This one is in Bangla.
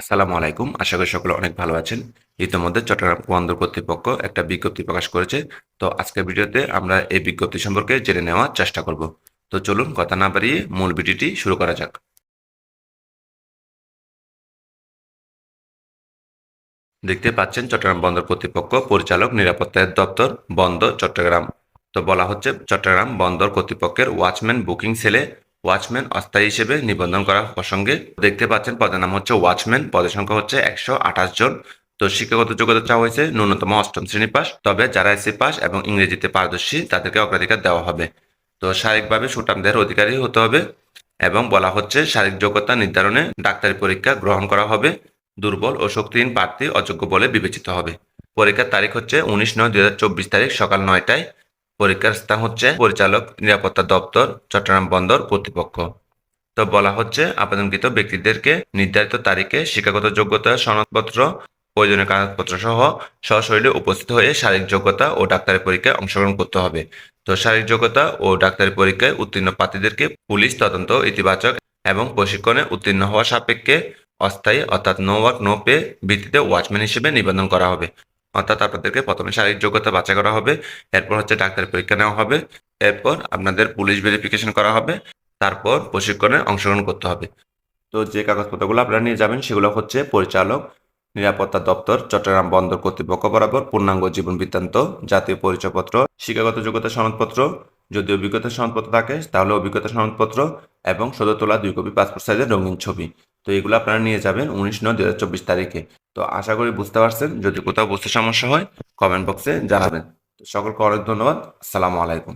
আসসালামু আলাইকুম। আশা করি সকলে অনেক ভালো আছেন। ইতিমধ্যে চট্টগ্রাম বন্দর কর্তৃপক্ষ একটা বিজ্ঞপ্তি প্রকাশ করেছে। তো আজকের ভিডিওতে আমরা এই বিজ্ঞপ্তি সম্পর্কে জেনে নেওয়ার চেষ্টা করব। তো চলুন, কথা না বাড়িয়ে মূল ভিডিওটি শুরু করা যাক। দেখতে পাচ্ছেন, চট্টগ্রাম বন্দর কর্তৃপক্ষ পরিচালক নিরাপত্তা দপ্তর বন্দর চট্টগ্রাম। তো বলা হচ্ছে, চট্টগ্রাম বন্দর কর্তৃপক্ষের ওয়াচম্যান বুকিং সেলে ওয়াচম্যান অস্থায়ী হিসেবে নিবন্ধন করা প্রসঙ্গে দেখতে পাচ্ছেন, পদের নাম হচ্ছে ওয়াচম্যান পদের সংখ্যা হচ্ছে একশো আঠাশ জন। তো শিক্ষাগত যোগ্যতা চাওয়া হয়েছে ন্যূনতম অষ্টম শ্রেণি পাস। তবে যারা এসি পাস এবং ইংরেজিতে পারদর্শী, তাদেরকে অগ্রাধিকার দেওয়া হবে। তো শারীরিকভাবে সুটামদের অধিকারী হতে হবে এবং বলা হচ্ছে শারীরিক যোগ্যতা নির্ধারণে ডাক্তারি পরীক্ষা গ্রহণ করা হবে। দুর্বল ও শক্তিহীন প্রার্থী অযোগ্য বলে বিবেচিত হবে। পরীক্ষার তারিখ হচ্ছে উনিশ নয় দুই তারিখ সকাল নয়টায়। পরীক্ষার স্থান হচ্ছে পরিচালক নিরাপত্তা দপ্তর, চট্টগ্রাম বন্দর কর্তৃপক্ষ। তো বলা হচ্ছে আবেদনকৃত ব্যক্তিদেরকে নির্ধারিত তারিখে শিক্ষাগত যোগ্যতা, সনদপত্র, প্রয়োজনীয় কাগজপত্র সহ সশরীরে উপস্থিত হয়ে শারীরিক যোগ্যতা ও ডাক্তারি পরীক্ষায় অংশগ্রহণ করতে হবে। তো শারীরিক যোগ্যতা ও ডাক্তারি পরীক্ষায় উত্তীর্ণ প্রার্থীদেরকে পুলিশ তদন্ত ইতিবাচক এবং প্রশিক্ষণে উত্তীর্ণ হওয়া সাপেক্ষে অস্থায়ী অর্থাৎ নো ওয়ার্ক, নো পে ভিত্তিতে ওয়াচম্যান হিসেবে নিবন্ধন করা হবে। অর্থাৎ আপনাদেরকে প্রথমে শারীরিক যোগ্যতা বাছাই করা হবে, এরপর হচ্ছে ডাক্তারি পরীক্ষা নেওয়া হবে, এরপর আপনাদের পুলিশ ভেরিফিকেশন করা হবে, তারপর প্রশিক্ষণে অংশগ্রহণ করতে হবে। তো যে কাগজপত্রগুলো আপনারা নিয়ে যাবেন সেগুলো হচ্ছে পরিচালক, নিরাপত্তা দপ্তর, চট্টগ্রাম বন্দর কর্তৃপক্ষ বরাবর, পূর্ণাঙ্গ জীবন বৃত্তান্ত, জাতীয় পরিচয়পত্র, শিক্ষাগত যোগ্যতা সনদপত্র, যদি অভিজ্ঞতা সনদপত্র থাকে তাহলে অভিজ্ঞতা সনদপত্র এবং সদ্য তোলা দুই কপি পাসপোর্ট সাইজের রঙিন ছবি। তো এগুলো আপনারা নিয়ে যাবেন উনিশ নয় দু তারিখে। তো আশা করি বুঝতে পারছেন। যদি কোথাও বুঝতে সমস্যা হয় কমেন্ট বক্সে জানাবেন। সকলকে অনেক ধন্যবাদ। আসসালামু আলাইকুম।